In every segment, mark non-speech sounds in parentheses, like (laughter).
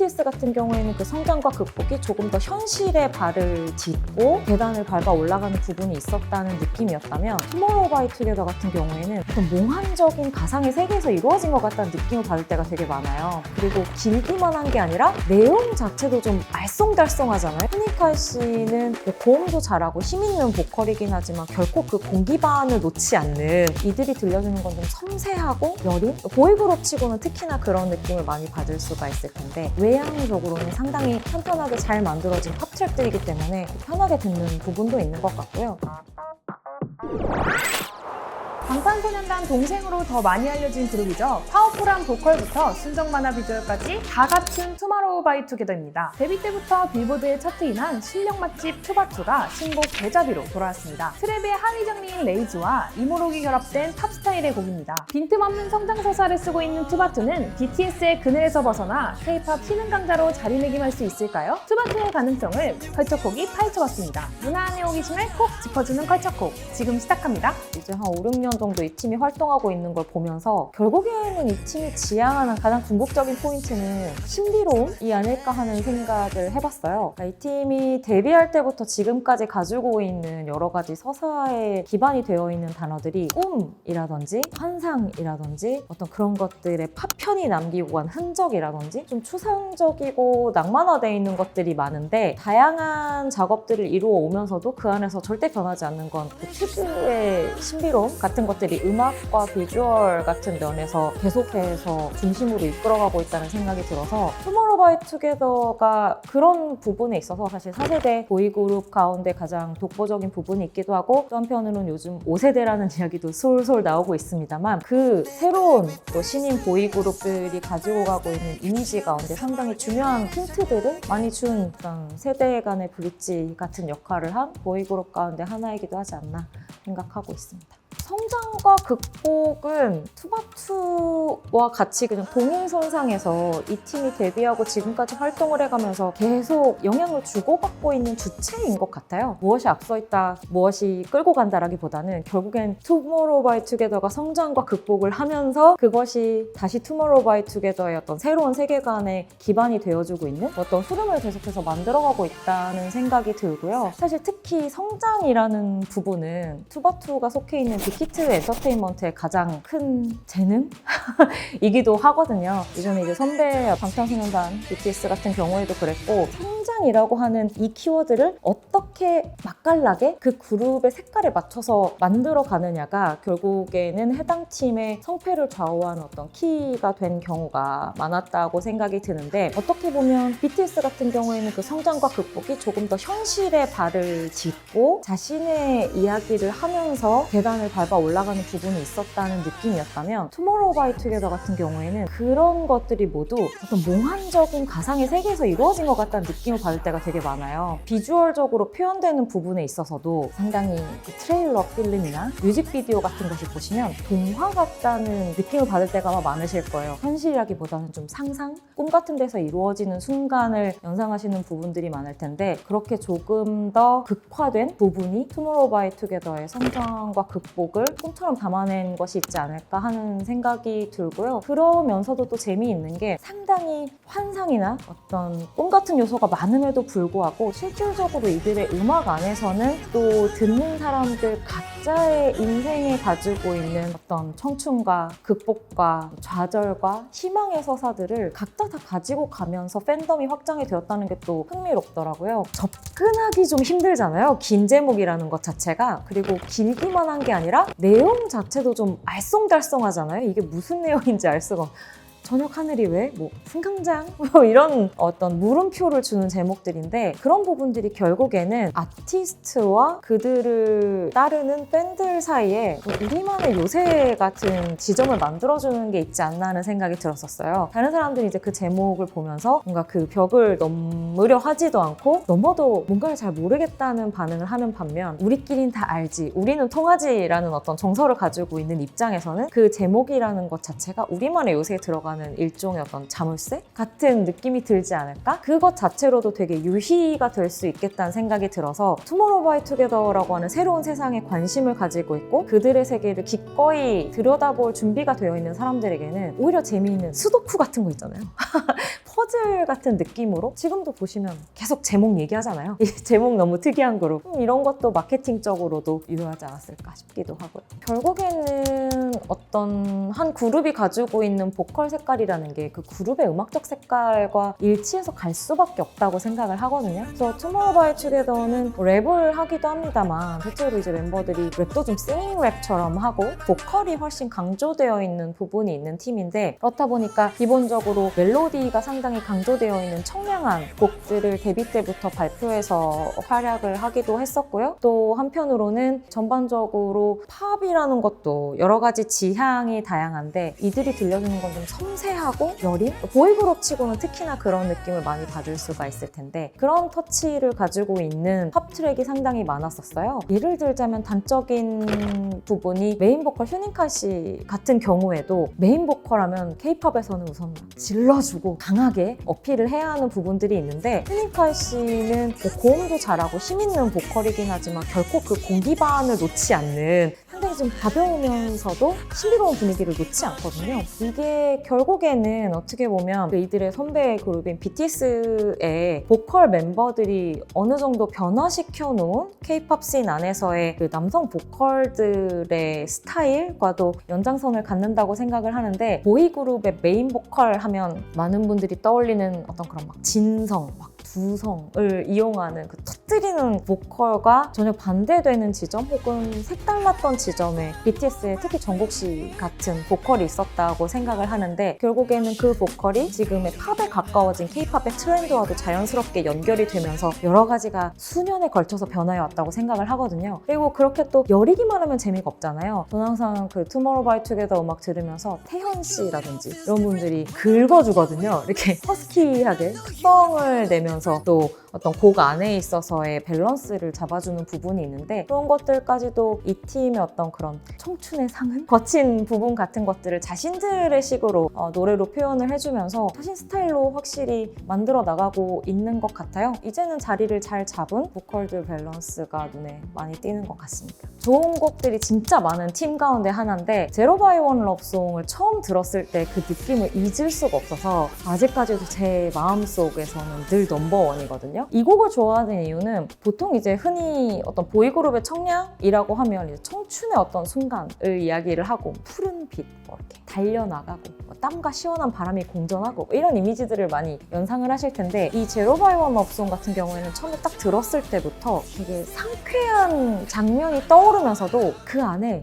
BTS 같은 경우에는 그 성장과 극복이 조금 더 현실에 발을 딛고 계단을 밟아 올라가는 부분이 있었다는 느낌이었다면 투모로우바이투게더 같은 경우에는 어떤 몽환적인 가상의 세계에서 이루어진 것 같다는 느낌을 받을 때가 되게 많아요. 그리고 길기만 한 게 아니라 내용 자체도 좀 알쏭달쏭하잖아요. 후니카 씨는 뭐 고음도 잘하고 힘 있는 보컬이긴 하지만 결코 그 공기반을 놓지 않는 이들이 들려주는 건 좀 섬세하고 여린 보이그룹 치고는 특히나 그런 느낌을 많이 받을 수가 있을 텐데 외향적으로는 상당히 편편하게 잘 만들어진 팝 트랙들이기 때문에 편하게 듣는 부분도 있는 것 같고요. 방탄소년단 동생으로 더 많이 알려진 그룹이죠. 파워풀한 보컬부터 순정 만화 비주얼까지 다 갖춘 투마로우 바이 투게더입니다. 데뷔 때부터 빌보드의 차트인한 실력 맛집 투바투가 신곡 대자비로 돌아왔습니다. 트랩의 하위 장르인 레이즈와 이모록이 결합된 팝 스타일의 곡입니다. 빈틈없는 성장 서사를 쓰고 있는 투바투는 BTS의 그늘에서 벗어나 K-팝 신흥 강자로 자리매김할 수 있을까요? 투바투의 가능성을 컬처콕이 파헤쳐봤습니다. 문화 안의 호기심을 꼭 짚어주는 컬처콕 지금 시작합니다. 이제 한 5, 6년 정도 이 팀이 활동하고 있는 걸 보면서 결국에는 이 팀이 지향하는 가장 궁극적인 포인트는 신비로움이 아닐까 하는 생각을 해봤어요. 그러니까 이 팀이 데뷔할 때부터 지금까지 가지고 있는 여러 가지 서사에 기반이 되어 있는 단어들이 꿈이라든지 환상이라든지 어떤 그런 것들의 파편이 남기고 간 흔적이라든지 좀 추상적이고 낭만화되어 있는 것들이 많은데 다양한 작업들을 이루어 오면서도 그 안에서 절대 변하지 않는 건 그 특유의 신비로움 같은 것들이 음악과 비주얼 같은 면에서 계속해서 중심으로 이끌어가고 있다는 생각이 들어서 투모로우바이투게더가 그런 부분에 있어서 사실 4세대 보이그룹 가운데 가장 독보적인 부분이 있기도 하고 또 한편으로는 요즘 5세대라는 (laughs) 이야기도 솔솔 나오고 있습니다만 그 새로운 또 신인 보이그룹들이 가지고 가고 있는 이미지 가운데 상당히 중요한 힌트들을 많이 준 그런 세대 간의 브릿지 같은 역할을 한 보이그룹 가운데 하나이기도 하지 않나 생각하고 있습니다. 성장과 극복은 투바투와 같이 그냥 동일선상에서 이 팀이 데뷔하고 지금까지 활동을 해가면서 계속 영향을 주고받고 있는 주체인 것 같아요. 무엇이 앞서 있다, 무엇이 끌고 간다라기보다는 결국엔 투모로우바이투게더가 성장과 극복을 하면서 그것이 다시 투모로우바이투게더의 어떤 새로운 세계관의 기반이 되어주고 있는 어떤 흐름을 계속해서 만들어가고 있다는 생각이 들고요. 사실 특히 성장이라는 부분은 투바투가 속해 있는 빅 히트 엔터테인먼트의 가장 큰 재능 이기도 (laughs) 하거든요. 예전에 이제 선배 방탄소년단 BTS 같은 경우에도 그랬고 성장이라고 하는 이 키워드를 어떻게 맛깔나게 그 그룹의 색깔에 맞춰서 만들어 가느냐가 결국에는 해당 팀의 성패를 좌우하는 어떤 키가 된 경우가 많았다고 생각이 드는데 어떻게 보면 BTS 같은 경우에는 그 성장과 극복이 조금 더 현실에 발을 딛고 자신의 이야기를 하면서 계단을 밟아 올라가는 부분이 있었다는 느낌이었다면 투모로우 바이 투게더 같은 경우에는 그런 것들이 모두 어떤 몽환적인 가상의 세계에서 이루어진 것 같다는 느낌을 받을 때가 되게 많아요. 비주얼적으로 표현되는 부분에 있어서도 상당히 그 트레일러 필름이나 뮤직비디오 같은 것을 보시면 동화 같다는 느낌을 받을 때가 아마 많으실 거예요. 현실이라기보다는 좀 상상? 꿈 같은 데서 이루어지는 순간을 연상하시는 부분들이 많을 텐데 그렇게 조금 더 극화된 부분이 투모로우 바이 투게더의 성장과 극복 을 꿈처럼 담아낸 것이 있지 않을까 하는 생각이 들고요. 그러면서도 또 재미있는 게 상당히 환상이나 어떤 꿈 같은 요소가 많음에도 불구하고 실질적으로 이들의 음악 안에서는 또 듣는 사람들 각자의 인생에 가지고 있는 어떤 청춘과 극복과 좌절과 희망의 서사들을 각자 다 가지고 가면서 팬덤이 확장이 되었다는 게 또 흥미롭더라고요. 접근하기 좀 힘들잖아요. 긴 제목이라는 것 자체가. 그리고 길기만 한 게 아니라 내용 자체도 좀 알쏭달쏭하잖아요. 이게 무슨 내용인지 알 수가 없- 저녁 하늘이 왜? 뭐 승강장? (laughs) 뭐 이런 어떤 물음표를 주는 제목들인데 그런 부분들이 결국에는 아티스트와 그들을 따르는 팬들 사이에 뭐 우리만의 요새 같은 지점을 만들어주는 게 있지 않나 하는 생각이 들었었어요. 다른 사람들이 이제 그 제목을 보면서 뭔가 그 벽을 넘으려 하지도 않고 넘어도 뭔가를 잘 모르겠다는 반응을 하는 반면 우리끼린 다 알지, 우리는 통하지라는 어떤 정서를 가지고 있는 입장에서는 그 제목이라는 것 자체가 우리만의 요새에 들어가는 들어가는 일종의 어떤 자물쇠 같은 느낌이 들지 않을까? 그것 자체로도 되게 유희가 될 수 있겠다는 생각이 들어서 투모로우바이투게더라고 하는 새로운 세상에 관심을 가지고 있고 그들의 세계를 기꺼이 들여다볼 준비가 되어 있는 사람들에게는 오히려 재미있는 수도쿠 같은 거 있잖아요. (laughs) 퍼즐 같은 느낌으로 지금도 보시면 계속 제목 얘기하잖아요. 이 (laughs) 제목 너무 특이한 그룹. 음, 이런 것도 마케팅적으로도 유효하지 않았을까 싶기도 하고요. 결국에는 어떤 한 그룹이 가지고 있는 보컬 색깔이라는 게 그 그룹의 음악적 색깔과 일치해서 갈 수밖에 없다고 생각을 하거든요. 그래서 투모로우바이투게더는 랩을 하기도 합니다만 실제로 이제 멤버들이 랩도 좀 싱잉 랩처럼 하고 보컬이 훨씬 강조되어 있는 부분이 있는 팀인데 그렇다 보니까 기본적으로 멜로디가 상당히 강조되어 있는 청량한 곡들을 데뷔 때부터 발표해서 활약을 하기도 했었고요. 또 한편으로는 전반적으로 팝이라는 것도 여러 가지 지향이 다양한데 이들이 들려주는 건 좀 섬세하고 여린 보이그룹 치고는 특히나 그런 느낌을 많이 받을 수가 있을 텐데 그런 터치를 가지고 있는 팝 트랙이 상당히 많았었어요. 예를 들자면 단적인 부분이 메인 보컬 휴닝카 씨 같은 경우에도 메인 보컬 하면 케이팝에서는 우선 질러주고 강하게 어필을 해야 하는 부분들이 있는데 휴닝카 씨는 뭐 고음도 잘하고 힘 있는 보컬이긴 하지만 결코 그 공기반을 놓지 않는 상당히 좀 가벼우면서도 신비로운 분위기를 놓지 않거든요. 이게 결국에는 어떻게 보면 그 이들의 선배 그룹인 BTS의 보컬 멤버들이 어느 정도 변화시켜 놓은 K-팝 씬 안에서의 그 남성 보컬들의 스타일과도 연장선을 갖는다고 생각을 하는데 보이 그룹의 메인 보컬 하면 많은 분들이 떠올리는 어떤 그런 막 진성, 막 두성을 이용하는 그 터뜨리는 보컬과 전혀 반대되는 지점 혹은 색달랐던 지점에 BTS의 특히 정국 씨 같은 보컬이 있었다고 생각을 하는데 결국에는 그 보컬이 지금의 팝에 가까워진 K-팝의 트렌드와도 자연스럽게 연결이 되면서 여러 가지가 수년에 걸쳐서 변화해 왔다고 생각을 하거든요. 그리고 그렇게 또 여리기만 하면 재미가 없잖아요. 저는 항상 그 투모로우바이투게더 음악 들으면서 태현 씨라든지 이런 분들이 긁어주거든요. 이렇게 (laughs) 허스키하게 특성을 내면서 또 어떤 곡 안에 있어서의 밸런스를 잡아주는 부분이 있는데 그런 것들까지도 이 팀의 어떤 그런 청춘의 상은 거친 부분 같은 것들을 자신들의 식으로 어, 노래로 표현을 해주면서 자신 스타일로 확실히 만들어 나가고 있는 것 같아요. 이제는 자리를 잘 잡은 보컬들 밸런스가 눈에 많이 띄는 것 같습니다. 좋은 곡들이 진짜 많은 팀 가운데 하나인데 제로 바이 원 러브송을 처음 들었을 때 그 느낌을 잊을 수가 없어서 아직까지도 제 마음속에서는 늘 넘버원이거든요. 이 곡을 좋아하는 이유는 보통 이제 흔히 어떤 보이그룹의 청량이라고 하면 청춘의 어떤 순간을 이야기를 하고 푸른 빛, 뭐 이렇게 달려나가고 뭐 땀과 시원한 바람이 공존하고 이런 이미지들을 많이 연상을 하실 텐데 이 제로 바이 원 러브송 같은 경우에는 처음에 딱 들었을 때부터 되게 상쾌한 장면이 떠오르면서도 그 안에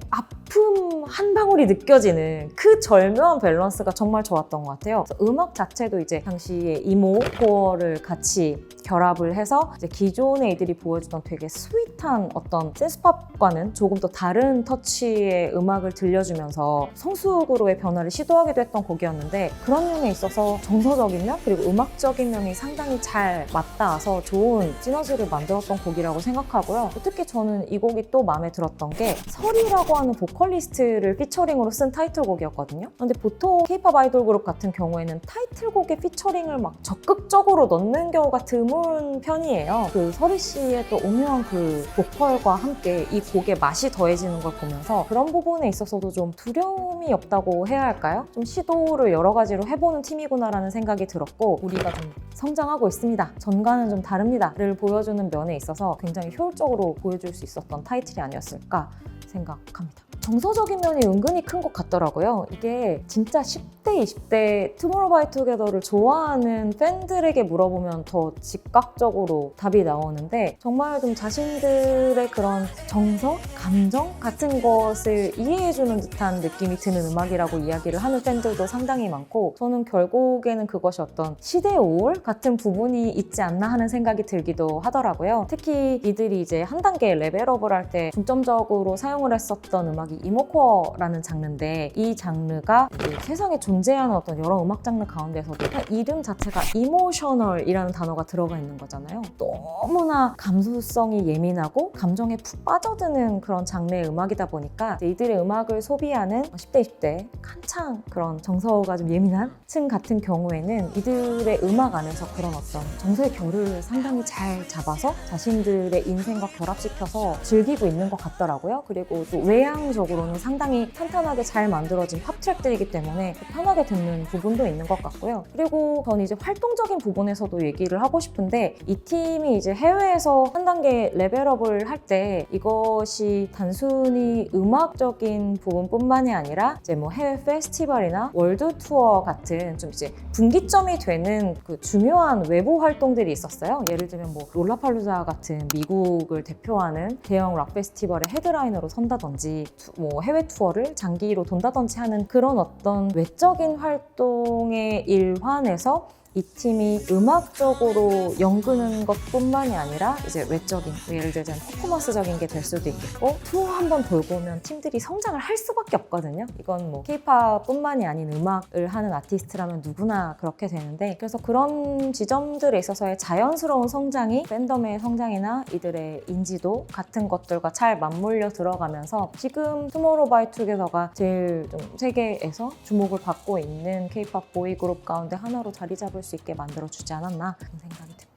아픔 한 방울이 느껴지는 그 절묘한 밸런스가 정말 좋았던 것 같아요. 음악 자체도 이제 당시에 이모 코어를 같이 결합을 해서 기존에 이들이 보여주던 되게 스윗한 어떤 센스팝과는 조금 더 다른 터치의 음악을 들려주면서 성수그로의 변화를 시도하기도 했던 곡이었는데 그런 면에 있어서 정서적인 면 그리고 음악적인 면이 상당히 잘 맞닿아서 좋은 시너지를 만들었던 곡이라고 생각하고요. 특히 저는 이 곡이 또 마음에 들었던 게 설이라고 하는 보컬 리스트를 피처링으로 쓴 타이틀곡이었거든요. 근데 보통 K-팝 아이돌 그룹 같은 경우에는 타이틀곡에 피처링을 막 적극적으로 넣는 경우가 드문 편이에요. 그 설희 씨의 또 오묘한 그 보컬과 함께 이 곡의 맛이 더해지는 걸 보면서 그런 부분에 있어서도 좀 두려움이 없다고 해야 할까요? 좀 시도를 여러 가지로 해보는 팀이구나라는 생각이 들었고 우리가 좀 성장하고 있습니다. 전과는 좀 다릅니다를 보여주는 면에 있어서 굉장히 효율적으로 보여줄 수 있었던 타이틀이 아니었을까 생각합니다. 정서적인 면이 은근히 큰 것 같더라고요. 이게 진짜 10대, 20대 투모로우바이투게더를 좋아하는 팬들에게 물어보면 더 즉각적으로 답이 나오는데 정말 좀 자신들의 그런 정서, 감정 같은 것을 이해해주는 듯한 느낌이 드는 음악이라고 이야기를 하는 팬들도 상당히 많고 저는 결국에는 그것이 어떤 시대의 오월 같은 부분이 있지 않나 하는 생각이 들기도 하더라고요. 특히 이들이 이제 한 단계 레벨업을 할 때 중점적으로 사용을 했었던 음악이 음악 이 이모코어라는 장르인데 이 장르가 그 세상에 존재하는 어떤 여러 음악 장르 가운데서도 그냥 이름 자체가 이모셔널이라는 단어가 들어가 있는 거잖아요. 너무나 감수성이 예민하고 감정에 푹 빠져드는 그런 장르의 음악이다 보니까 이들의 음악을 소비하는 10대, 20대 한창 그런 정서가 좀 예민한 층 같은 경우에는 이들의 음악 안에서 그런 어떤 정서의 결을 상당히 잘 잡아서 자신들의 인생과 결합시켜서 즐기고 있는 것 같더라고요. 그리고 또 외향적 으로는 상당히 탄탄하게 잘 만들어진 팝 트랙들이기 때문에 편하게 듣는 부분도 있는 것 같고요. 그리고 저는 이제 활동적인 부분에서도 얘기를 하고 싶은데 이 팀이 이제 해외에서 한 단계 레벨업을 할 때 이것이 단순히 음악적인 부분뿐만이 아니라 이제 뭐 해외 페스티벌이나 월드 투어 같은 좀 이제 분기점이 되는 그 중요한 외부 활동들이 있었어요. 예를 들면 뭐 롤라팔루자 같은 미국을 대표하는 대형 락 페스티벌의 헤드라이너로 선다든지 투- 뭐 해외 투어를 장기로 돈다든지 하는 그런 어떤 외적인 활동의 일환에서 이 팀이 음악적으로 연구는 것뿐만이 아니라 이제 외적인 뭐 예를 들자면 퍼포먼스적인 게 될 수도 있겠고 투어 한번 돌고 오면 팀들이 성장을 할 수밖에 없거든요. 이건 뭐 케이팝뿐만이 아닌 음악을 하는 아티스트라면 누구나 그렇게 되는데 그래서 그런 지점들에 있어서의 자연스러운 성장이 팬덤의 성장이나 이들의 인지도 같은 것들과 잘 맞물려 들어가면서 지금 투모로우바이투게더가 제일 좀 세계에서 주목을 받고 있는 케이팝 보이 그룹 가운데 하나로 자리 잡을 수 있게 만들어 주지 않았나 그런 생각이 듭니다.